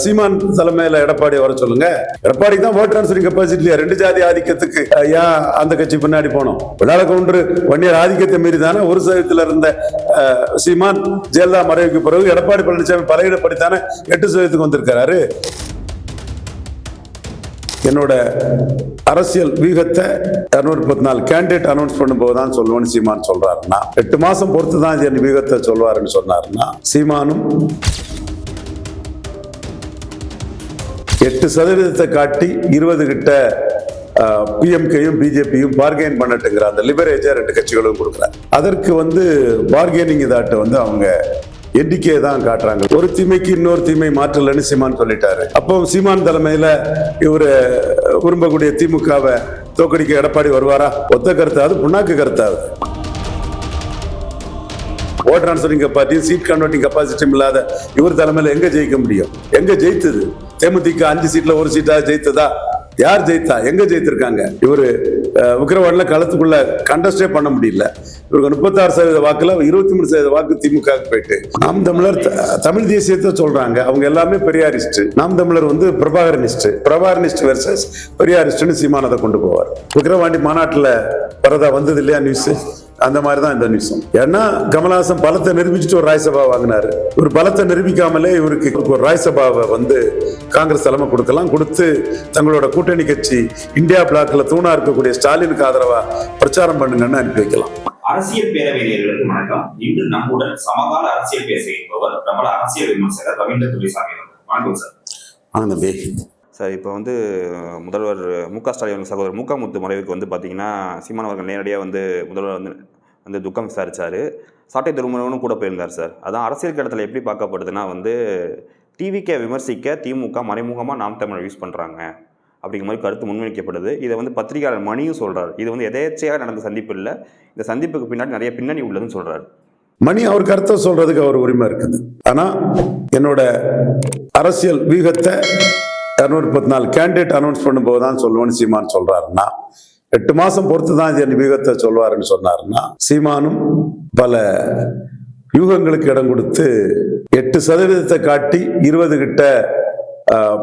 சீமான் தலைமையில எடப்பாடி வர சொல்லுங்க. எடப்பாடி தான் ஓட் ட்ரான்ஸ்ஃபரிங் கெப்பாசிட்டியா ரெண்டு ஜாதி ஆதிக்கத்துக்கு. ஏன் அந்த கட்சி பின்னாடி போனோம்? விழால கவுண்டர் வன்னியர் ஆதிக்கத்தை மீறி தானே ஒரு சதவீதத்தில் இருந்த சீமான் ஜெயலலிதா மறைவுக்கு பிறகு எடப்பாடி பழனிசாமி பலையிடப்படி தானே எட்டு சதவீதத்துக்கு வந்திருக்கிறாரு. என்னோட அரசியல் வியூகத்தை இரநூறு முப்பத்தி நாலு கேண்டிடேட் அனௌன்ஸ் பண்ணும்போது தான் சொல்லுவோம்னு சீமான் சொல்றாருன்னா எட்டு மாசம் பொறுத்து தான் என் வியூகத்தை சொல்வாருன்னு சொன்னாருன்னா சீமானும் எட்டு சதவீதத்தை காட்டி இருபது கிட்ட பிஎம்கேயும் பிஜேபியும் பார்கெயின் பண்ணட்டுங்கிற அந்த லிபரேஜை ரெண்டு கட்சிகளும் கொடுக்குறாங்க. அதற்கு வந்து பார்கெனிங் இதாட்ட வந்து அவங்க எண்ணிக்கையை தான் காட்டுறாங்க. ஒரு தீமைக்கு இன்னொரு தீமை மாற்றலன்னு சீமான் சொல்லிட்டாரு. அப்போ சீமான் தலைமையில இவர் விரும்பக்கூடிய திமுகவை தோக்கடிக்க எடப்பாடி வருவாரா? ஒத்த கருத்தாவது புண்ணாக்கு கருத்தாவது vote transferring capacity seat converting கெப்பாசிட்டியும் இல்லாத இவர் தலைமையில் எங்கே ஜெயிக்க முடியும்? எங்கே ஜெயித்தது? தேமுதிக அஞ்சு சீட்டில் ஒரு சீட்டாக ஜெயித்ததா? யார் ஜெயித்தா? எங்கே ஜெயித்திருக்காங்க? இவரு அஹ், களத்துக்குள்ள கண்டஸ்டே பண்ண முடியல. இவருக்கு முப்பத்தாறு சதவீத வாக்குல இருபத்தி மூணு சதவீத வாக்கு திமுக போயிட்டு. நாம் தமிழர் தமிழ் தேசியத்தை சொல்றாங்க. அவங்க எல்லாமே பெரியாரிஸ்ட். நாம் தமிழர் வந்து பிரபாகரனிஸ்ட். பிரபாகரனிஸ்ட் வெர்சஸ் பெரியாரிஸ்ட்னு சீமானத்தை கொண்டு போவார். விக்ரவாண்டி மாநாட்டில் வரதா வந்தது இல்லையா நியூஸ் அந்த மாதிரி தான் இந்த நியூஸும் ஏன்னா கமலஹாசன் பலத்தை நிரூபிச்சுட்டு ஒரு ராஜ்யசபா வாங்கினாரு. இவர் பலத்தை நிரூபிக்காமலே இவருக்கு ஒரு ராஜ்யசபாவை வந்து காங்கிரஸ் தலைமை கொடுக்கலாம். கொடுத்து தங்களோட கூட்டணி கட்சி இந்தியா பிளாக்ல தூணா இருக்கக்கூடிய ஸ்டாலினுக்கு ஆதரவா பிரச்சாரம் பண்ணுங்கன்னு அனுப்பி வைக்கலாம். அரசியல் பேரவையர்களுக்கு வணக்கம். இன்று நம்முடன் சமகால அரசியல் பேச இருப்பவர் பிரபல அரசியல் விமர்சகர் ரவீந்திர துரைசாமி. வணக்கம் சார். ஆனந்த தம்பி. சார் இப்போ வந்து முதல்வர் மு க ஸ்டாலின் சகோதரர் மு க முத்து மறைவுக்கு வந்து பார்த்தீங்கன்னா சீமான் அவர்கள் நேரடியாக வந்து முதல்வர் வந்து வந்து துக்கம் விசாரிச்சார். சாட்டை திருமணனும் கூட போயிருந்தார் சார். அதான் அரசியல் கடத்தில் எப்படி பார்க்கப்படுதுன்னா வந்து டிவிக்கே விமர்சிக்க திமுக மறைமுகமாக நாம் தமிழர் யூஸ் பண்ணுறாங்க அப்படிங்கிற மாதிரி கருத்து முன்வைக்கப்படுது. இதை வந்து பத்திரிகையாளர் மணியும் சொல்கிறார் இது வந்து எதேச்சையாக நடந்த சந்திப்பு இல்லை. இந்த சந்திப்புக்கு பின்னாடி நிறைய பின்னணி உள்ளதுன்னு சொல்கிறார் மணி அவர் கருத்தை சொல்கிறதுக்கு அவர் உரிமை இருக்குது. ஆனால் என்னோட அரசியல் வியூகத்தை இரநூறு முப்பத்தி நாலு கேண்டிடேட் அனௌன்ஸ் பண்ணும்போது தான் சொல்லுவோன்னு சீமான் சொல்றாருன்னா எட்டு மாசம் பொறுத்து தான் என் வியூகத்தை சொல்வாருன்னு சொன்னாருன்னா சீமானும் பல யூகங்களுக்கு இடம் கொடுத்து எட்டு சதவீதத்தை காட்டி இருபது கிட்ட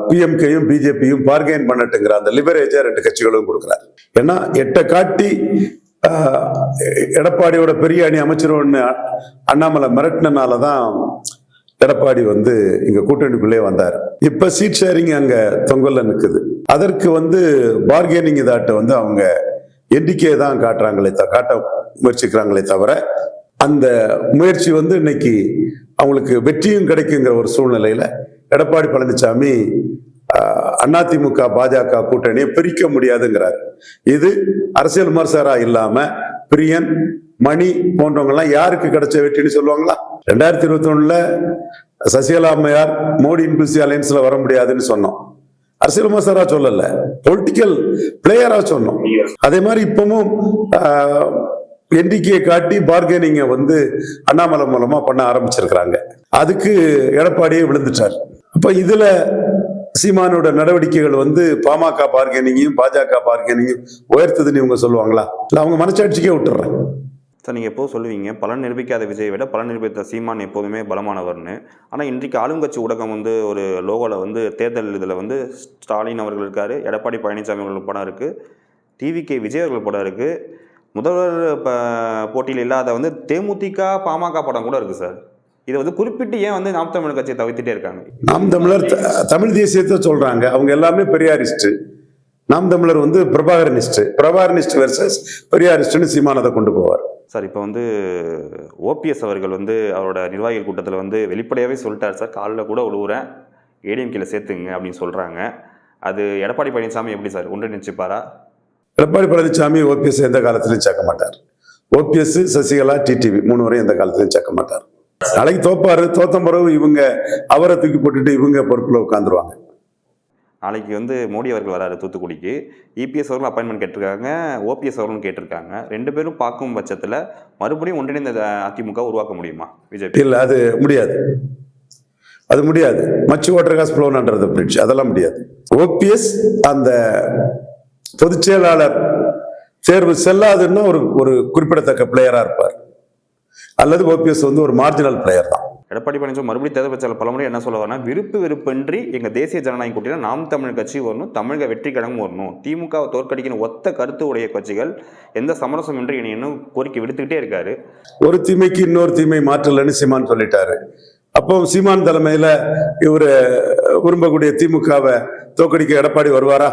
பிஎம்கேயும் பிஜேபியும் பார்கெயின் பண்ணட்டுங்கிற அந்த லிபரேஜை ரெண்டு கட்சிகளும் கொடுக்குறாரு. ஏன்னா எட்டை காட்டி எடப்பாடியோட பெரிய அணி அமைச்சிருவோன்னு அண்ணாமலை மிரட்டினால தான் எடப்பாடி வந்து இங்க கூட்டணிக்குள்ளே வந்தார். இப்ப சீட் ஷேரிங் அங்க தொங்கல்ல நிற்குது அதற்கு வந்து பார்கெனிங் இதாட்ட வந்து அவங்க எண்ணிக்கையை தான் காட்டுறாங்களே காட்ட முயற்சிக்கிறாங்களே தவிர அந்த முயற்சி வந்து இன்னைக்கு அவங்களுக்கு வெற்றியும் கிடைக்குங்கிற ஒரு சூழ்நிலையில எடப்பாடி பழனிசாமி அதிமுக பாஜக கூட்டணியை பிரிக்க முடியாதுங்கிறார். இது அரசியல் விமர்சகரா இல்லாம பிரியன் மணி போன்றவங்க எல்லாம் யாருக்கு கிடைச்ச வெற்றின்னு சொல்லுவாங்களா? ரெண்டாயிரத்தி இருபத்தி ஒண்ணுல சசிகலா அம்மையார் மோடி இன்க்ளூசிவ் அலையன்ஸ்ல வர முடியாதுன்னு சொன்னோம். அரசியல் விமர்சகரா சொல்லல. பொலிட்டிக்கல் பிளேயரா சொன்னோம். அதே மாதிரி இப்பவும் என்டிகே காட்டி பார்கெனிங்க வந்து அண்ணாமலை மூலமா பண்ண ஆரம்பிச்சிருக்கிறாங்க. அதுக்கு எடப்பாடியே விழுந்துட்டார். அப்ப இதுல சீமானோட நடவடிக்கைகள் வந்து பாமக பார்கெனிங்கையும் பாஜக பார்கெனிங்கையும் உயர்த்துதுன்னு இவங்க சொல்லுவாங்களா? இல்ல அவங்க மனசாட்சிக்கே விட்டுறேன். சார் நீங்கள் எப்போது சொல்லுவீங்க பலன் நிரூபிக்காத விஜயை விட பலன் நிரூபித்த சீமான் எப்போதுமே பலமானவர்னு. ஆனால் இன்றைக்கு ஆளுங்கட்சி ஊடகம் வந்து ஒரு லோகோவில் வந்து தேர்தல் இதில் வந்து ஸ்டாலின் அவர்கள் இருக்கார் எடப்பாடி பழனிசாமி அவர்கள் படம் இருக்குது டிவிகே விஜய் அவர்கள் படம் இருக்குது முதல்வர் இப்போ போட்டியில் இல்லாத வந்து தேமுதிக பாமக படம் கூட இருக்குது சார். இதை வந்து குறிப்பிட்டு ஏன் வந்து நாம் தமிழர் கட்சியை தவிர்த்துட்டே இருக்காங்க? நாம் தமிழர் த- தமிழ் தேசியத்தை சொல்கிறாங்க அவங்க எல்லாமே பெரியாரிஸ்ட்டு நாம் தமிழர் வந்து பிரபாகரனிஸ்ட். பிரபாகரனிஸ்ட் வெர்சஸ் பெரியாரிஸ்ட்னு சீமானதை கொண்டு போவார். சார் இப்போ வந்து ஓபிஎஸ் அவர்கள் வந்து அவரோட நிர்வாகிகள் கூட்டத்தில் வந்து வெளிப்படையாகவே சொல்லிட்டார் சார். காலில் கூட உழுவுறேன் ஏடிஎம்கேல சேர்த்துங்க அப்படின்னு சொல்கிறாங்க அது எடப்பாடி பழனிசாமி எப்படி சார்? ஒன்றிணைச்சிப்பாரா எடப்பாடி பழனிசாமி ஓபிஎஸ் எந்த காலத்திலையும் சேர்க்க மாட்டார். ஓபிஎஸ் சசிகலா டிடிவி மூணு வரையும் எந்த காலத்திலையும் சேர்க்க மாட்டார். நாளைக்கு தோப்பாரு தோத்த பிறகு இவங்க அவரை தூக்கி போட்டுட்டு இவங்க பொறுப்பில் உட்காந்துருவாங்க நாளைக்கு வந்து மோடி அவர்கள் வராரு தூத்துக்குடிக்கு. இபிஎஸ் அவர்களும் அப்பாயின்மெண்ட் கேட்டிருக்காங்க ஓபிஎஸ் அவர்களும் கேட்டிருக்காங்க. ரெண்டு பேரும் பார்க்கும் பட்சத்தில் மறுபடியும் ஒன்றிணைந்த அதிமுக உருவாக்க முடியுமா? பிஜேபி இல்லை அது முடியாது. அது முடியாது. மச்சு வாட்டர் காஸ் ஃப்ளோன்ன்றது பிரிட்ஜ் அதெல்லாம் முடியாது. ஓபிஎஸ் அந்த பொதுச் செயலாளர் தேர்வு செல்லாதுன்னு ஒரு ஒரு குறிப்பிடத்தக்க பிளேயராக இருப்பார். அல்லது ஓபிஎஸ் வந்து ஒரு மார்ஜினல் பிளேயர் தான். எடப்பாடி பழனிசாமி மறுபடியும் தேர்தல் பிரச்சாரம் பலமுறை என்ன சொல்ல வரனா விருப்பு வெறுப்பின்றி எங்கள் தேசிய ஜனநாயக கூட்டியில் நாம் தமிழ் கட்சி வரணும் தமிழக வெற்றி கழகம் வரணும். திமுகவை தோற்கடிக்கணும் ஒத்த கருத்து உடைய கட்சிகள் எந்த சமரசமின்றி இனி இன்னும் கோரிக்கை விடுத்துக்கிட்டே இருக்காரு. ஒரு தீமைக்கு இன்னொரு தீமை மாற்றலன்னு சீமான் சொல்லிட்டாரு. அப்போ சீமான் தலைமையில இவரு விரும்பக்கூடிய திமுகவை தோற்கடிக்க எடப்பாடி வருவாரா?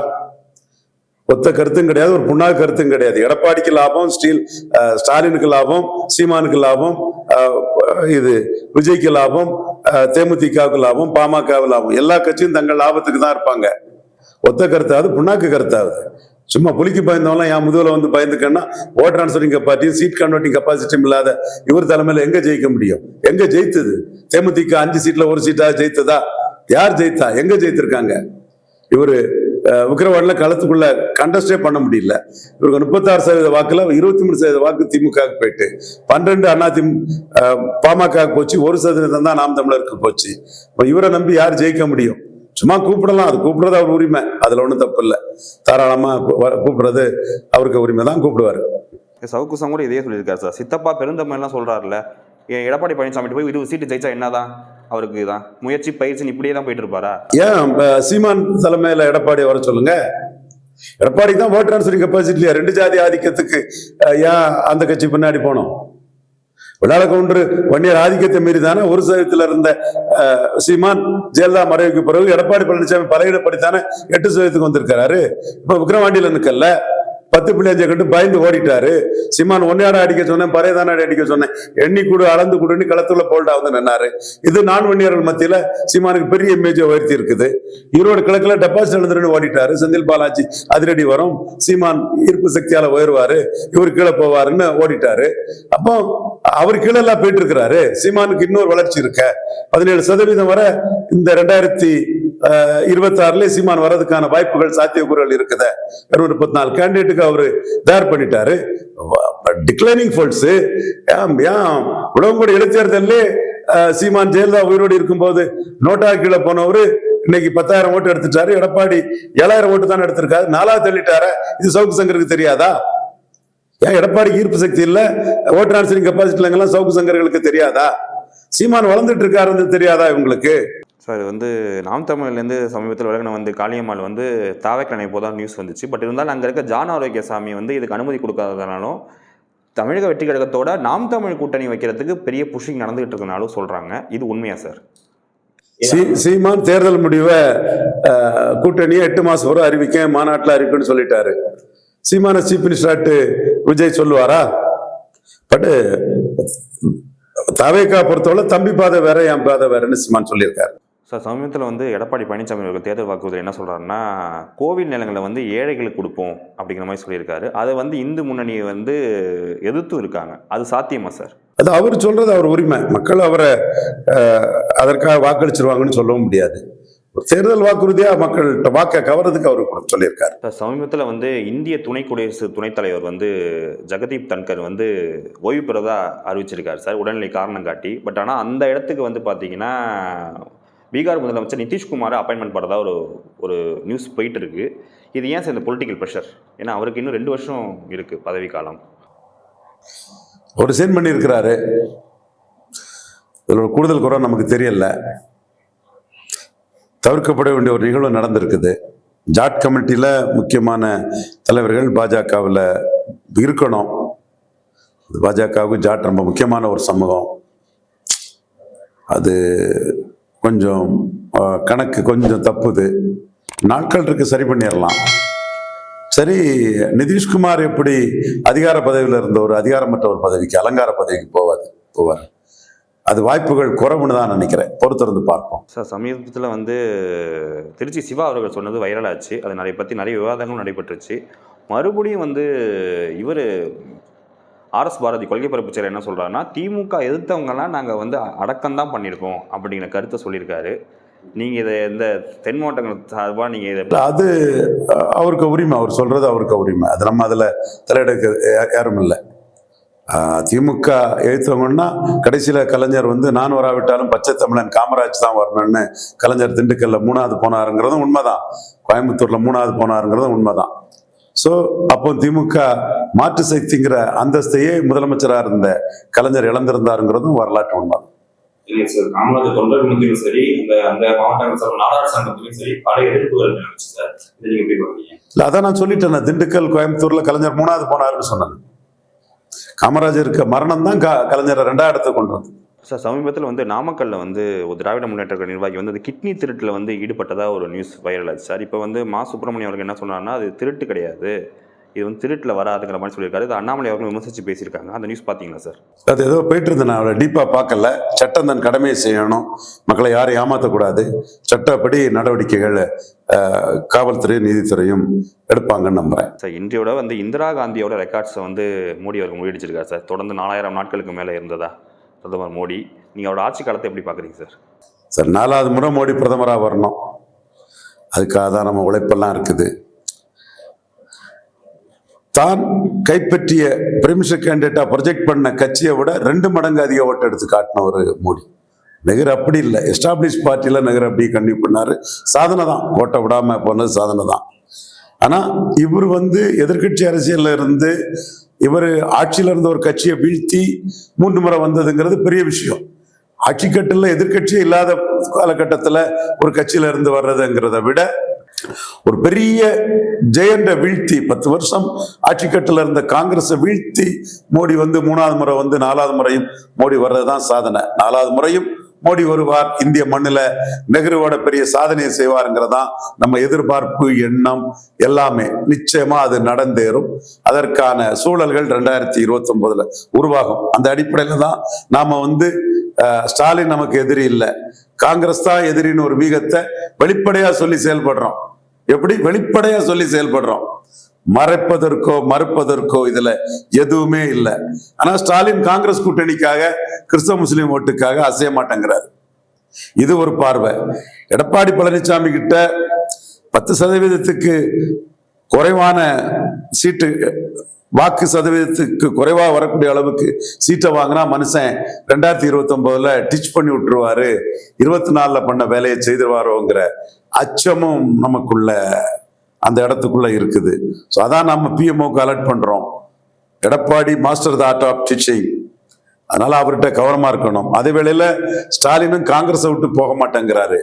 ஒத்த கருத்தும் கிடையாது ஒரு புண்ணாக்கு கருத்தும் கிடையாது. எடப்பாடிக்கு லாபம் ஸ்டீல் ஸ்டாலினுக்கு லாபம் சீமானுக்கு லாபம் இது விஜய்க்கு லாபம் தேமுதிகவுக்கு லாபம் பாமகவுக்கு லாபம். எல்லா கட்சியும் தங்கள் லாபத்துக்கு தான் இருப்பாங்க. ஒத்த கருத்தாவது புண்ணாக்கு கருத்தாவது. சும்மா புலிக்கு பயந்தவங்களாம் என் முதுவில் வந்து பயந்துக்கன்னா ஓட் ட்ரான்ஸ்ஃபரிங் கெப்பாசிட்டியும் சீட் கன்வெர்ட்டிங் கெப்பாசிட்டியும் இல்லாத இவர் தலைமையில் எங்கே ஜெயிக்க முடியும்? எங்கே ஜெயித்தது? தேமுதிக அஞ்சு சீட்டில் ஒரு சீட்டாக ஜெயித்ததா? யார் ஜெயித்தா? எங்கே ஜெயித்திருக்காங்க? இவர் விக்கிரவாண்டில களத்துக்குள்ள கண்டஸ்டே பண்ண முடியல. இவருக்கு முப்பத்தாறு சதவீத வாக்குல இருபத்தி மூணு சதவீத வாக்கு திமுக போயிட்டு பன்னிரெண்டு அண்ணா திமு பாமக போச்சு ஒரு சதவீதம் தான் நாம் தமிழருக்கு போச்சு. இப்ப இவரை நம்பி யார் ஜெயிக்க முடியும்? சும்மா கூப்பிடலாம் அது கூப்பிடுறது அவர் உரிமை. அதுல ஒன்றும் தப்பு இல்லை. தாராளமா கூப்பிடுறது அவருக்கு உரிமை தான் கூப்பிடுவாரு. சவுக்குசம் கூட இதே சொல்லியிருக்காரு சார். சித்தப்பா பெருந்தமிழ்லாம் சொல்றாருல்ல ஏன் எடப்பாடி பழனிசாமி போய் இருபது சீட்டு ஜெயிச்சா என்னதான்? அவருக்கு தான். முயற்சி பயிற்சி இப்படியே தான் போயிட்டு இருப்பாரா ஏன் சீமான் தலைமையில எடப்பாடி வர சொல்லுங்க? எடப்பாடி தான் ஓட் ட்ரான்ஸ்ஃபரிங் கெப்பாசிட்டியா ரெண்டு ஜாதி ஆதிக்கத்துக்கு ஏன் அந்த கட்சி பின்னாடி போனோம்? விடால கவுண்டர் வன்னியர் ஆதிக்கத்தை மீறி தானே ஒரு சதவீதத்தில் இருந்த சீமான் ஜெயலலிதா மறைவுக்கு பிறகு எடப்பாடி பழனிசாமி பலையிடப்படித்தானே எட்டு சதவீதத்துக்கு வந்திருக்காரு இப்போ விக்ரவாண்டியில் நிக்கல. பத்து புள்ளி அஞ்சை கண்டு பயந்து ஓடிட்டாரு. சீமான் ஒன்னையாட அடிக்க சொன்னேன் பறையதானாடி அடிக்க சொன்னேன். எண்ணி கூடு அளந்து கூடுன்னு களத்துல போல்டா வந்து நின்னாரு. இது நான் வன்னியர்கள் மத்தியில சீமானுக்கு பெரிய இமேஜை உயர்த்தி இருக்குது. ஈரோடு கிழக்குல டெபாசிட் எழுதுறேன்னு ஓடிட்டாரு. செந்தில் பாலாஜி அதிரடி வரும். சீமான் ஈர்ப்பு சக்தியால உயருவாரு. இவர் கீழே போவாருன்னு ஓடிட்டாரு. அப்போ அவர் கீழே எல்லாம் போயிட்டு இருக்கிறாரு. சீமானுக்கு இன்னொரு வளர்ச்சி இருக்க. பதினேழு சதவீதம் வரை இந்த ரெண்டாயிரத்தி இருபத்தி ஆறுல சீமான் வர்றதுக்கான வாய்ப்புகள் சாத்தியக்கூறுகள் இருக்குது. இருநூறு முப்பத்தி நாலு கேண்டிடேட்டுக்கு அவரு தயார் பண்ணிட்டாரு. டிக்ளைனிங் ஃபோல்ட்ஸ் ஏன் ஏன்? இடைத்தேர்தல்லே சீமான் ஜெயலலிதா உயிரோடு இருக்கும்போது நோட்டா கீழே போனவரு இன்னைக்கு பத்தாயிரம் ஓட்டு எடுத்துட்டாரு. எடப்பாடி ஏழாயிரம் ஓட்டு தான் எடுத்திருக்காரு. நாலாவது தள்ளிட்டார? இது சவுக்கு சங்கருக்கு தெரியாதா? ஏன் எடப்பாடி ஈர்ப்பு சக்தி இல்லை? ஓட்டு ட்ரான்ஸ்ஃபரிங் கெப்பாசிட்டி இல்லைங்கெல்லாம் சவுக்கு சங்கர்களுக்கு தெரியாதா? சீமான் வளர்ந்துட்டு இருக்காருன்னு தெரியாதா இவங்களுக்கு? சார் வந்து நாம் தமிழ்லேருந்து சமீபத்தில் விலகின வந்து காளியம்மாள் வந்து தாவைக்கிழமை போதான் நியூஸ் வந்துச்சு. பட் இருந்தாலும் அங்கே இருக்க ஜான் ஆரோக்கியசாமி வந்து இதுக்கு அனுமதி கொடுக்காததுனாலும் தமிழக வெற்றி கழகத்தோட நாம் தமிழ் கூட்டணி வைக்கிறதுக்கு பெரிய புஷிங் நடந்துகிட்டு இருக்கனாலும் சொல்கிறாங்க இது உண்மையா சார் சீ- சீமான் தேர்தல் முடிவை கூட்டணியை எட்டு மாதம் வரும் அறிவிக்க மாநாட்டில் அறிவிக்குன்னு சொல்லிட்டாரு. சீமான சீஃப் மினிஸ்டராட்டு விஜய் சொல்லுவாரா? பட் தவேக்கா பொறுத்தவரை தம்பி பாதை வேற என் பாதை வேறன்னு சீமான் சொல்லியிருக்காரு. சார் சமீபத்தில் வந்து எடப்பாடி பழனிசாமி அவர்கள் தேர்தல் வாக்குறுதியில் என்ன சொல்கிறாருன்னா கோவில் நிலங்களை வந்து ஏழைகளுக்கு கொடுப்போம் அப்படிங்கிற மாதிரி சொல்லியிருக்காரு. அதை வந்து இந்து முன்னணியை வந்து எதிர்த்தும் இருக்காங்க. அது சாத்தியமா சார்? அது அவர் சொல்றது அவர் உரிமை. மக்கள் அவரை அதற்காக வாக்களிச்சிருவாங்கன்னு சொல்லவும் முடியாது. தேர்தல் வாக்குறுதியா மக்கள்கிட்ட வாக்க கவர்றதுக்கு அவர் சொல்லியிருக்காரு. சார் சமீபத்தில் வந்து இந்திய துணை குடியரசு துணைத் தலைவர் வந்து ஜெகதீப் தன்கர் வந்து ஓய்வு பெறதா அறிவிச்சிருக்காரு சார். உடல்நிலை காரணம் காட்டி. பட் ஆனால் அந்த இடத்துக்கு வந்து பார்த்தீங்கன்னா பீகார் முதலமைச்சர் நிதிஷ்குமார் அப்பாயின்மெண்ட் பண்ணுறதா ஒரு ஒரு நியூஸ் போயிட்டு இருக்கு இது ஏன் சார் இந்த பொலிட்டிக்கல் ப்ரெஷர் ஏன்னா அவருக்கு இன்னும் ரெண்டு வருஷம் இருக்குது பதவி காலம். ஒரு சீன் பண்ணியிருக்கிறாரு. இதில் ஒரு கூடுதல் குறை நமக்கு தெரியல. தவிர்க்கப்பட வேண்டிய ஒரு நிகழ்வு நடந்திருக்குது. ஜாட் கமிட்டியில் முக்கியமான தலைவர்கள் பாஜகவில் இருக்கணும். பாஜகவுக்கு ஜாட் ரொம்ப முக்கியமான ஒரு சமூகம். அது கொஞ்சம் கணக்கு கொஞ்சம் தப்புது. நாட்கள் இருக்கு சரி பண்ணிடலாம் சரி நிதிஷ்குமார் எப்படி அதிகார பதவியில் இருந்த ஒரு அதிகாரமற்ற ஒரு பதவிக்கு அலங்கார பதவிக்கு போவாது போவார். அது வாய்ப்புகள் குறைவுன்னு தான் நினைக்கிறேன். பொறுத்திருந்து பார்ப்போம். சார் சமீபத்தில் வந்து திருச்சி சிவா அவர்கள் சொன்னது வைரலாச்சு. அது நிறைய பற்றி நிறைய விவாதங்களும் நடைபெற்றுச்சு. மறுபடியும் வந்து இவர் ஆர்எஸ் பாரதி கொள்கை பரப்புச்சர் என்ன சொல்கிறாருன்னா திமுக எதிர்த்தவங்கலாம் நாங்கள் வந்து அடக்கம் தான் பண்ணியிருக்கோம் அப்படிங்கிற கருத்தை சொல்லியிருக்காரு. நீங்கள் இதை இந்த தென் மாவட்டங்கள் சார்பாக நீங்கள் இதை அது அவருக்கு உரிமை அவர் சொல்கிறது அவருக்கு உரிமை. அது நம்ம அதில் தலையெடுக்க யாரும் இல்லை. திமுக எழுத்தவங்கன்னா கடைசியில் கலைஞர் வந்து நான் வராவிட்டாலும் பச்சை தமிழன் காமராஜ் தான் வரணும்னு கலைஞர் திண்டுக்கல்ல மூணாவது போனாருங்கிறதும் உண்மைதான். கோயம்புத்தூரில் மூணாவது போனாருங்கிறதும் உண்மைதான். ஸோ அப்போ திமுக மாற்று சக்திங்கிற அந்தஸ்தையே முதலமைச்சராக இருந்த கலைஞர் இழந்திருந்தாருங்கிறதும் வரலாற்று உண்மை இல்லைங்க சார் காமராஜர் தொண்டர் மத்தியிலும் சரி இந்த அந்த மாவட்ட சார் நாடார் சங்கத்திலும் சரி பல எதிர்ப்புகள் இருந்துச்சு சார் இதை நீங்க எப்படி பாக்குறீங்க இல்ல அதான் நான் சொல்லிட்டேன் திண்டுக்கல் கோயம்புத்தூர்ல கலைஞர் மூணாவது போனாருன்னு சொன்னேன். காமராஜருக்கு மரணம் தான் கலைஞரை ரெண்டாவது இடத்துக்கு கொண்டு வந்து சார் சமீபத்தில் வந்து நாமக்கல்ல வந்து ஒரு திராவிட முன்னேற்ற நிர்வாகி வந்து அந்த கிட்னி திருட்டில் வந்து ஈடுபட்டதா ஒரு நியூஸ் வைரல் ஆச்சு. சார் இப்போ வந்து மா சுப்பிரமணியம் அவர்கள் என்ன சொன்னார்னா அது திருட்டு கிடையாது. இது வந்து திருட்டில் வராதுங்கிற மாதிரி சொல்லியிருக்காரு. இது அண்ணாமலை அவர்கள் விமர்சித்து பேசியிருக்காங்க. அந்த நியூஸ் பார்த்தீங்களா சார்? அது ஏதோ போயிட்டு இருந்தேன் அவளை டீப்பாக பார்க்கல. சட்டம் தன் கடமையை செய்யணும். மக்களை யாரையும் ஏமாற்றக்கூடாது சட்டப்படி நடவடிக்கைகள் காவல்துறையும் நீதித்துறையும் எடுப்பாங்கன்னு நம்புறேன். சார் இன்றையோட வந்து இந்திரா காந்தியோட ரெக்கார்ட்ஸை வந்து மோடி அவர்கள் முறியடிச்சிருக்காரு சார். தொடர்ந்து நாலாயிரம் நாட்களுக்கு மேலே இருந்ததா? பிரதமர் மோடி நீங்கள் அவரோட ஆட்சி காலத்தை எப்படி பார்க்குறீங்க சார்? சார் நாலாவது முறை மோடி பிரதமராக வரணும். அதுக்காக தான் நம்ம உழைப்பெல்லாம் இருக்குது. தான் கைப்பற்றிய பிரிமிஷர் கேண்டிடேட்டாக ப்ரொஜெக்ட் பண்ண கட்சியை விட ரெண்டு மடங்கு அதிக ஓட்டு எடுத்து காட்டினவர் மோடி. நெகர் அப்படி இல்லை. எஸ்டாப்ளிஷ் பார்ட்டியில் நெகர் அப்படி கண்டிப்பாக பண்ணார். சாதனை தான். ஓட்டை விடாமல் போனது சாதனை தான். ஆனால் இவர் வந்து எதிர்க்கட்சி அரசியலில் இருந்து இவர் ஆட்சியில் இருந்த ஒரு கட்சியை வீழ்த்தி மூன்று முறை வந்ததுங்கிறது பெரிய விஷயம். ஆட்சி கட்டில் இல்லாத காலகட்டத்தில் ஒரு கட்சியில இருந்து வர்றதுங்கிறத விட ஒரு பெரிய ஜெயண்ட வீழ்த்தி பத்து வருஷம் ஆட்சிக்கட்டில் இருந்த காங்கிரஸை வீழ்த்தி மோடி வந்து மூணாவது முறை வந்து நாலாவது முறையும் மோடி வர்றதுதான் சாதனை. நாலாவது முறையும் மோடி வருவார் இந்திய மண்ணில் நெஹ்ருவோட பெரிய சாதனையை செய்வாருங்கிறதான் நம்ம எதிர்பார்ப்பு எண்ணம் எல்லாமே. நிச்சயமா அது நடந்தேறும். அதற்கான சூழல்கள் ரெண்டாயிரத்தி இருபத்தி ஒன்பதுல உருவாகும். அந்த அடிப்படையில தான் நாம வந்து ஸ்டாலின் நமக்கு எதிரி இல்லை. காங்கிரஸ் தான் எதிரின்னு ஒரு வீகத்தை வெளிப்படையா சொல்லி செயல்படுறோம். எப்படி? வெளிப்படையா சொல்லி செயல்படுறோம். மறைப்பதற்கோ மறுப்பதற்கோ இதுல எதுவுமே இல்லை. ஆனா ஸ்டாலின் காங்கிரஸ் கூட்டணிக்காக கிறிஸ்தவ முஸ்லீம் ஓட்டுக்காக அசைய மாட்டேங்கிறார். இது ஒரு பார்வை. எடப்பாடி பழனிசாமி கிட்ட பத்து சதவீதத்துக்கு குறைவான சீட்டு வாக்கு சதவீதத்துக்கு குறைவாக வரக்கூடிய அளவுக்கு சீட்டை வாங்கினா மனுஷன் ரெண்டாயிரத்தி இருபத்தி ஒன்பதுல டிச் பண்ணி விட்டுருவாரு. இருபத்தி நாலுல பண்ண வேலையை செய்திருவாரோங்கிற அச்சமும் நமக்குள்ள அந்த இடத்துக்குள்ள இருக்குது. ஸோ அதான் நம்ம பிஎம்ஓக்கு அலர்ட் பண்றோம். Edappadi master the art of teaching அதனால அவர்கிட்ட கவனமா இருக்கணும். அதே வேளையில் ஸ்டாலினும் காங்கிரஸை விட்டு போக மாட்டேங்கிறாரு.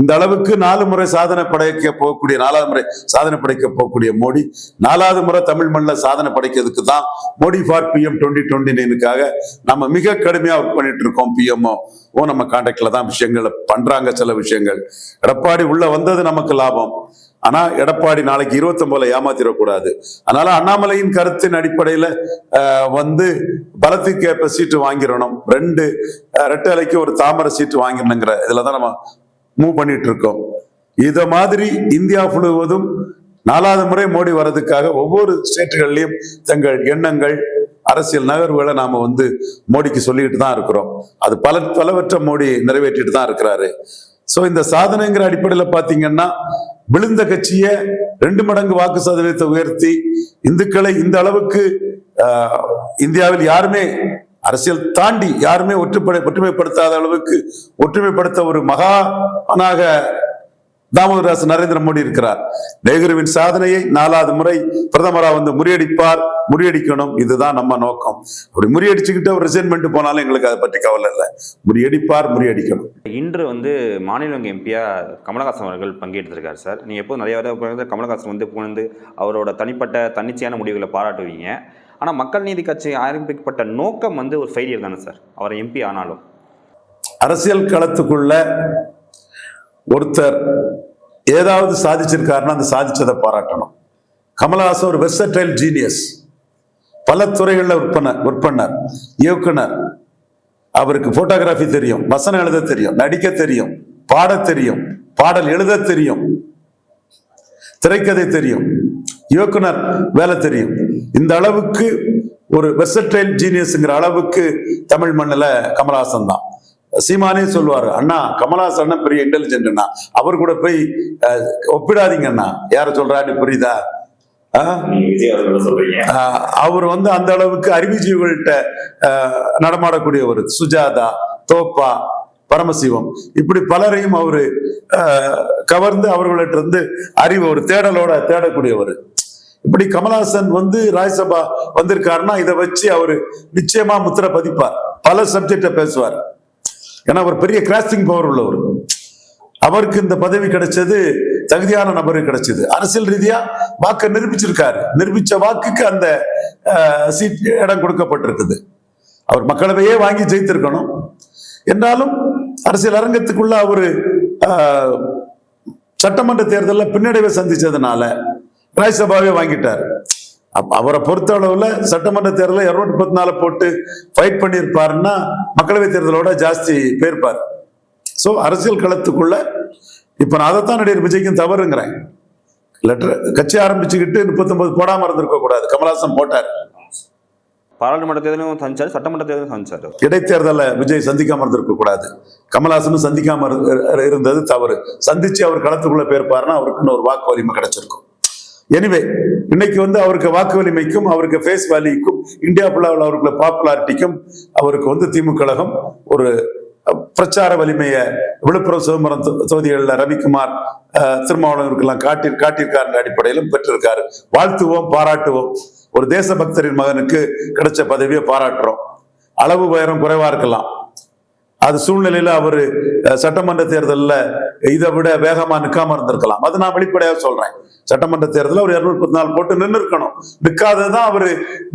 இந்த அளவுக்கு நாலு முறை சாதனை படைக்க போகக்கூடிய நாலாவது முறை சாதனை படைக்க போகக்கூடிய மோடி நாலாவது முறை தமிழ் மண்ணில் சாதனை படைக்கிறதுக்கு தான் Modi for PM twenty twenty நைனுக்காக நம்ம மிக கடுமையா ஒர்க் பண்ணிட்டு இருக்கோம் பிஎம்ஓ ஓ நம்ம கான்டாக்டில் தான் விஷயங்களை பண்றாங்க சில விஷயங்கள். எடப்பாடி உள்ள வந்தது நமக்கு லாபம். ஆனா எடப்பாடி நாளைக்கு இருபத்தொன்பதுல ஏமாத்திடக்கூடாது. அதனால அண்ணாமலையின் கருத்தின் அடிப்படையில வந்து பலத்துக்கு ஏற்ப சீட்டு வாங்கிடணும். ரெண்டு ரெட்டை அலைக்கு ஒரு தாமரை சீட்டு வாங்கிடணுங்கிற இதுல தான் நம்ம மூவ் பண்ணிட்டு இருக்கோம் இத மாதிரி இந்தியா முழுவதும் நாலாவது முறை மோடி வர்றதுக்காக ஒவ்வொரு ஸ்டேட்டுகள்லயும் தங்கள் எண்ணங்கள் அரசியல் நகர்வுகளை நாம வந்து மோடிக்கு சொல்லிட்டு தான் இருக்கிறோம். அது பல பலவற்ற மோடி நிறைவேற்றிட்டு தான் இருக்கிறாரு. சோ இந்த சாதனைங்கிற அடிப்படையில பாத்தீங்கன்னா விழுந்த கட்சியை ரெண்டு மடங்கு வாக்கு சதவீதத்தை உயர்த்தி இந்துக்களை இந்த அளவுக்கு இந்தியாவில் யாருமே அரசியல் தாண்டி யாருமே ஒற்றுப்படை ஒற்றுமைப்படுத்தாத அளவுக்கு ஒற்றுமைப்படுத்த ஒரு மகானாக தாமோதராச நரேந்திர மோடி இருக்கிறார். நேருவின் சாதனையை நாலாவது முறை பிரதமராக வந்து முறியடிப்பார். முறியடிக்கணும் இதுதான் நம்ம நோக்கம். அப்படி முறியடிச்சுக்கிட்டு ஒரு ரிசைன்மெண்ட் போனாலும் எங்களுக்கு அதை பற்றி கவலை இல்லை. முறியடிப்பார் முறியடிக்கணும். இன்று வந்து மாநிலங்க எம்பியா கமலஹாசன் அவர்கள் பங்கேற்றிருக்காரு சார். நீங்கள் எப்போது நிறைய தடவை கமலஹாசன் வந்து புகழ்ந்து அவரோட தனிப்பட்ட தன்னிச்சையான முடிவுகளை பாராட்டுவீங்க. ஆனால் மக்கள் நீதி கட்சி ஆரம்பிக்கப்பட்ட நோக்கம் வந்து ஒரு ஃபெயிலியர் தானே சார்? அவர் எம்பி ஆனாலும். அரசியல் களத்துக்குள்ள ஒருத்தர் ஏதாவது சாதிச்சிருக்காருன்னா அந்த சாதிச்சதை பாராட்டணும். கமலஹாசன் ஒரு வெர்சடைல் ஜீனியஸ் பல துறைகளில் விற்பனர் விற்பனர் இயக்குனர். அவருக்கு போட்டோகிராஃபி தெரியும் வசனம் எழுத தெரியும் நடிக்க தெரியும் பாட தெரியும் பாடல் எழுத தெரியும் திரைக்கதை தெரியும் இயக்குனர் வேலை தெரியும். இந்த அளவுக்கு ஒரு வெர்சடைல் ஜீனியஸ்ங்கிற அளவுக்கு தமிழ் மண்ணில் கமலஹாசன் தான். சீமானே சொல்லுவாரு அண்ணா கமலாஸ் அண்ணா பெரிய இன்டெலிஜென்ட்னா அவர் கூட போய் ஒப்பிடாதீங்க அண்ணா. யார சொல்றான்னு புரியுதா? ஆஹ் அவர் வந்து அந்த அளவுக்கு அறிவுஜீவிகள்கிட்ட ஆஹ் நடமாடக்கூடியவர். சுஜாதா தோப்பா பரமசிவம். இப்படி பலரையும் அவரு ஆஹ் கவர்ந்து அவர்கள்ட்ட இருந்து அறிவு ஒரு தேடலோட தேடக்கூடியவர். இப்படி கமலஹாசன் வந்து ராஜ்யசபா வந்திருக்காருன்னா இதை வச்சு அவரு நிச்சயமா முத்திர பதிப்பார். பல சப்ஜெக்ட பேசுவார். ஏன்னா அவர் பெரிய கிராஸ்டிங் பவர் உள்ளவர். அவருக்கு இந்த பதவி கிடைச்சது தகுதியான நபருக்கு கிடைச்சது. அரசியல் ரீதியா வாக்கை நிரூபிச்சிருக்காரு. நிரூபிச்ச வாக்குக்கு அந்த சீட் இடம் கொடுக்கப்பட்டிருக்குது. அவர் மக்களவையே வாங்கி ஜெயித்திருக்கணும். என்றாலும் அரசியல் அரங்கத்துக்குள்ள அவர் சட்டமன்ற தேர்தலில் பின்னடைவை சந்திச்சதுனால ராஜ்யசபாவே வாங்கிட்டார். அவரை பொறுத்த அளவுல சட்டமன்ற தேர்தலில் இருநூத்தி பத்தி நாலு போட்டு ஃபைட் பண்ணியிருப்பாருன்னா மக்களவை தேர்தலோட ஜாஸ்தி போயிருப்பார் ஸோ அரசியல் களத்துக்குள்ள இப்ப நான் அதைத்தான் நடிகர் விஜய்க்கும் தவறுங்கிறேன். லெட்டர் கட்சி ஆரம்பிச்சுக்கிட்டு முப்பத்தொன்பது போடாம இருந்திருக்க கூடாது. கமலஹாசன் போட்டார். பாராளுமன்ற தேர்தலும் சந்திச்சாரு சட்டமன்ற தேர்தலும் சந்திச்சாரு. இடைத்தேர்தலை விஜய் சந்திக்காம இருந்திருக்க கூடாது. கமலஹாசனும் சந்திக்காம இரு- இருந்தது தவறு. சந்திச்சு அவர் களத்துக்குள்ள போயிருப்பாருன்னா அவருக்கு இன்னொரு வாக்கு வலிமை கிடைச்சிருக்கும். எனிவே இன்னைக்கு வந்து அவருக்கு வாக்கு வலிமைக்கும் அவருக்கு ஃபேஸ் வேல்யூக்கும் இந்தியா ஃபுல்லாவில் அவருக்குள்ள பாப்புலாரிட்டிக்கும் அவருக்கு வந்து திமுக கழகம் ஒரு பிரச்சார வலிமையை விழுப்புரம் சிதம்பரம் தொகுதிகளில் ரவிக்குமார் அஹ், திருமாவளவருக்கெல்லாம் காட்டி காட்டியிருக்காருன்ற அடிப்படையிலும் பெற்றிருக்காரு. வாழ்த்துவோம் பாராட்டுவோம். ஒரு தேசபக்தரின் மகனுக்கு கிடைச்ச பதவியை பாராட்டுறோம். அளவு உயரம் குறைவா இருக்கலாம். அது சூழ்நிலையில அவர் சட்டமன்ற தேர்தலில் இதை விட வேகமா நிற்காம இருந்திருக்கலாம். அது நான் வெளிப்படையாக சொல்றேன். சட்டமன்ற தேர்தலில் ஒரு இருநூத்தி நாள் போட்டு நின்று இருக்கணும். நிற்காததுதான் அவர்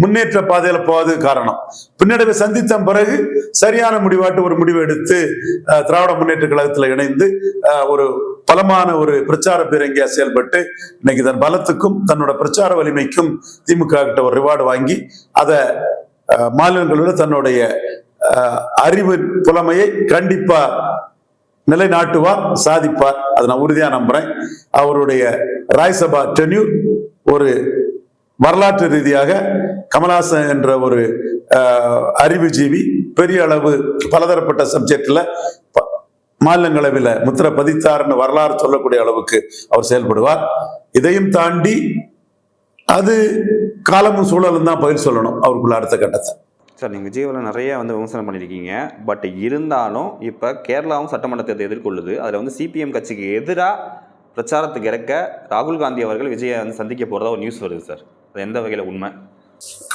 முன்னேற்ற பாதையில போகாத காரணம். பின்னடைவை சந்தித்த பிறகு சரியான முடிவாட்டு ஒரு முடிவு எடுத்து திராவிட முன்னேற்ற கழகத்தில் இணைந்து ஒரு பலமான ஒரு பிரச்சார பீரங்கியா செயல்பட்டு இன்னைக்கு தன் பலத்துக்கும் தன்னோட பிரச்சார வலிமைக்கும் திமுக கிட்ட ஒரு ரிவார்டு வாங்கி அதை மாநிலங்களில் தன்னுடைய அறிவு புலமையை கண்டிப்பா நிலைநாட்டுவார் சாதிப்பார். அதை நான் உறுதியா நம்புறேன். அவருடைய ராய்சபா டென்யூர் ஒரு வரலாற்று ரீதியாக கமலஹாசன் என்ற ஒரு அறிவுஜீவி பெரிய அளவு பலதரப்பட்ட சப்ஜெக்ட்ல மாநிலங்களவில் முத்திர பதித்தார்னு வரலாறு சொல்லக்கூடிய அளவுக்கு அவர் செயல்படுவார். இதையும் தாண்டி அது காலமும் சூழலும் தான் பதில் சொல்லணும். அவருக்குள்ள அடுத்த கட்டத்தை. சார் நீங்கள் விஜயவில் நிறைய வந்து விமர்சனம் பண்ணியிருக்கீங்க பட் இருந்தாலும் இப்போ கேரளாவும் சட்டமன்ற தேர்தலை எதிர்கொள்ளுது. அதில் வந்து சிபிஎம் கட்சிக்கு எதிராக பிரச்சாரத்துக்கு இறக்க ராகுல் காந்தி அவர்கள் விஜயை வந்து சந்திக்க போகிறதா ஒரு நியூஸ் வருது சார். அது எந்த வகையில் உண்மை?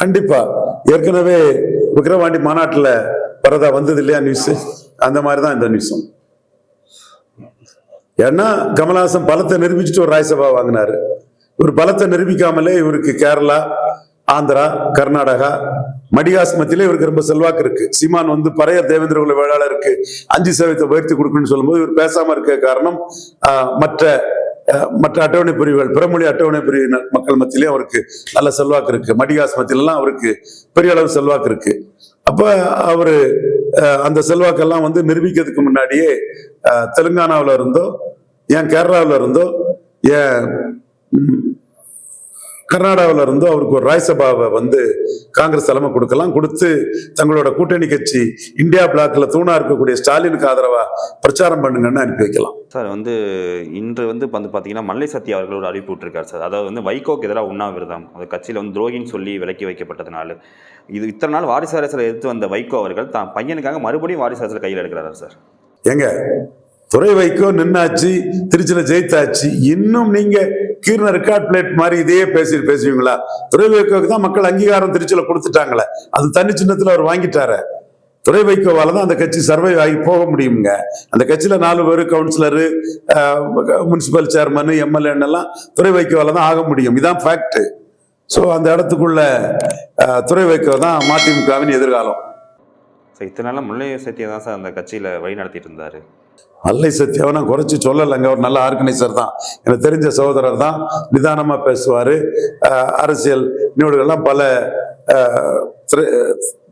கண்டிப்பாக ஏற்கனவே விக்ரவாண்டி மாநாட்டில் வரதா வந்தது இல்லையா நியூஸ் அந்த மாதிரி தான் இந்த நியூஸும் ஏன்னா கமல்ஹாசன் பலத்தை நிரூபிச்சுட்டு ஒரு ராஜ்யசபா வாங்கினாரு. இவர் பலத்தை நிரூபிக்காமலே இவருக்கு கேரளா ஆந்திரா கர்நாடகா மடிகாஸ் மத்தியிலே இவருக்கு ரொம்ப செல்வாக்கு இருக்கு. சீமான் வந்து பறைய தேவேந்திர குல வேளாளருக்கு அஞ்சு சதவீதத்தை உயர்த்தி கொடுக்கணும்னு சொல்லும்போது இவர் பேசாம இருக்க காரணம் மற்ற மற்ற அட்டவணை பிரிவுகள் பிறமொழி அட்டவணை பிரிவினர் மக்கள் மத்தியிலே அவருக்கு நல்ல செல்வாக்கு இருக்கு. மடிகாஸ் மத்தியிலலாம் அவருக்கு பெரிய அளவு செல்வாக்கு இருக்கு. அப்ப அவரு அந்த செல்வாக்கெல்லாம் வந்து நிரூபிக்கிறதுக்கு முன்னாடியே தெலுங்கானாவில் தெலுங்கானாவுல இருந்தோ ஏன் கேரளாவில் இருந்தோ ஏன் கர்நாடகாவுல இருந்தோ அவருக்கு ஒரு ராஜ்யசபாவை வந்து காங்கிரஸ் தலைமை கொடுக்கலாம். கொடுத்து தங்களோட கூட்டணி கட்சி இந்தியா பிளாக்ல தூணா இருக்கக்கூடிய ஸ்டாலினுக்கு ஆதரவா பிரச்சாரம் பண்ணுங்கன்னு அனுப்பி வைக்கலாம். சார் வந்து இன்று வந்து வந்து பார்த்தீங்கன்னா மல்லை சத்யா அவர்கள் ஒரு அறிவிப்பு விட்டுருக்காரு சார். அதாவது வந்து வைகோக்கு எதிராக உண்ணாவிரதம். அது கட்சியில் வந்து துரோகின்னு சொல்லி விலக்கி வைக்கப்பட்டதுனால. இது இத்தனை நாள் வாரிசு அரசியலை எதிர்த்து வந்த வைகோ அவர்கள் தான் பையனுக்காக மறுபடியும் வாரிசு அரசியல் கையில் எடுக்கிறாரு சார்? ஏங்க துறை வைக்கோ நின்னாச்சு திருச்சியில ஜெயித்தாச்சு. இன்னும் நீங்க கீர்ன ரெக்கார்ட் பிளேட் மாதிரி இதையே பேசி பேசுவீங்களா? துறை வைக்கோக்கு தான் மக்கள் அங்கீகாரம் திருச்சியில கொடுத்துட்டாங்களே. அது தனி சின்னத்துல அவர் வாங்கிட்டாரு. துறை வைக்கோவால தான் அந்த கட்சி சர்வை ஆகி போக முடியுங்க அந்த கட்சியில நாலு பேர் கவுன்சிலரு முனிசிபல் சேர்மன் எம்எல்ஏன்னு எல்லாம் துறை வைக்கோவால தான் ஆக முடியும். இதான் ஃபேக்ட் ஸோ அந்த இடத்துக்குள்ள துறை வைக்கோ தான் மதிமுகவின் எதிர்காலம். ஸோ இத்தனை நாளாக முல்லை சத்யா தான் சார் அந்த கட்சியில் வழி நடத்திட்டு இருந்தார். அல்லை சத்யாவை நான் குறைச்சி சொல்லலைங்க. அவர் நல்ல ஆர்கனைசர் தான். எனக்கு தெரிஞ்ச சகோதரர் தான். நிதானமா பேசுவார். அரசியல் நிகழ்வுகள்லாம் பல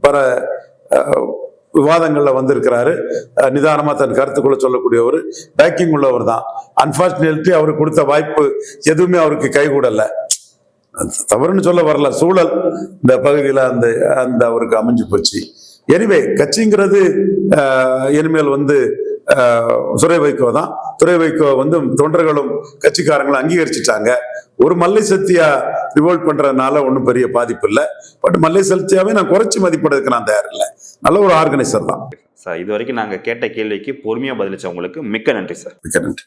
பல விவாதங்களில் வந்திருக்கிறாரு. நிதானமாக தன் கருத்துக்குள்ள சொல்லக்கூடியவர். பேக்கிங் உள்ளவர் தான். அன்பார்ச்சுனேட்லி அவருக்கு கொடுத்த வாய்ப்பு எதுவுமே அவருக்கு கைகூடலை. தவறுன்னு சொல்ல வரல. சூழல் இந்த பகுதியில் அந்த அந்த அவருக்கு அமைஞ்சு போச்சு. எனிவே கட்சிங்கிறது இனிமேல் வந்து துறை வைகோ தான். துறை வைகோ வந்து தொண்டர்களும் கட்சிக்காரங்களும் அங்கீகரிச்சிட்டாங்க. ஒரு மல்லை சத்தியா ரிவோல்ட் பண்றதுனால ஒன்றும் பெரிய பாதிப்பு இல்லை. பட் மல்லை சத்தியாவே நான் குறைச்சி மதிப்பிடுறதுக்கு நான் தயார் இல்லை. நல்ல ஒரு ஆர்கனைசர் தான். சார் இது வரைக்கும் நாங்கள் கேட்ட கேள்விக்கு பொறுமையாக பதிலளிச்சவங்களுக்கு மிக்க நன்றி சார். மிக்க நன்றி.